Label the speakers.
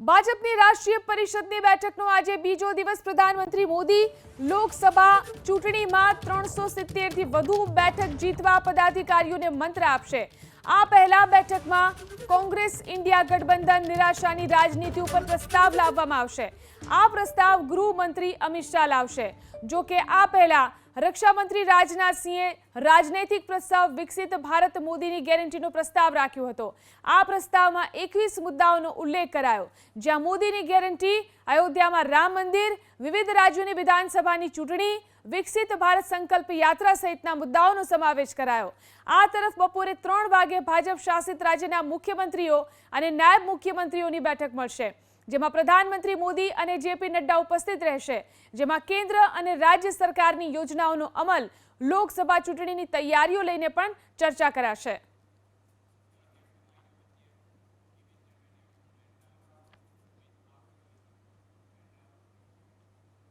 Speaker 1: ભાજપની રાષ્ટ્રીય પરિષદની બેઠકનો આજે બીજો દિવસ પ્રધાનમંત્રી મોદી લોકસભા ચૂંટણીમાં ત્રણસો સિત્તેરથી વધુ બેઠક જીતવા પદાધિકારીઓને મંત્ર આપશે. આ પહેલા બેઠકમાં કોંગ્રેસ, ઇન્ડિયા ગઠબંધન નિરાશાની રાજનીતિ ઉપર પ્રસ્તાવ લાવવામાં આવશે. આ પ્રસ્તાવ ગૃહમંત્રી અમિત શાહ લાવશે. જો કે આ પહેલા રક્ષામંત્રી રાજનાથસિંહે રાજનૈતિક પ્રસ્તાવ વિકસિત ભારત મોદીની ગેરંટીનો પ્રસ્તાવ રાખ્યો હતો. આ પ્રસ્તાવમાં એકવીસ મુદ્દાઓનો ઉલ્લેખ કરાયો. જ્યાં મોદીની ગેરંટી અયોધ્યામાં રામ મંદિર, વિવિધ રાજ્યોની વિધાનસભાની ચૂંટણી, વિકસિત ભારત સંકલ્પ યાત્રા સહિતના મુદ્દાઓનો સમાવેશ કરાયો. આ તરફ બપોરે ત્રણ વાગે ભાજપ શાસિત રાજ્યના મુખ્યમંત્રીઓ અને નાયબ મુખ્યમંત્રીઓની બેઠક મળશે, જેમાં પ્રધાનમંત્રી મોદી અને જેપી નડ્ડા ઉપસ્થિત રહેશે, જેમાં કેન્દ્ર અને રાજ્ય સરકારની યોજનાઓનો અમલ લોકસભા ચૂંટણીની તૈયારીઓ લઈને પણ ચર્ચા કરાશે.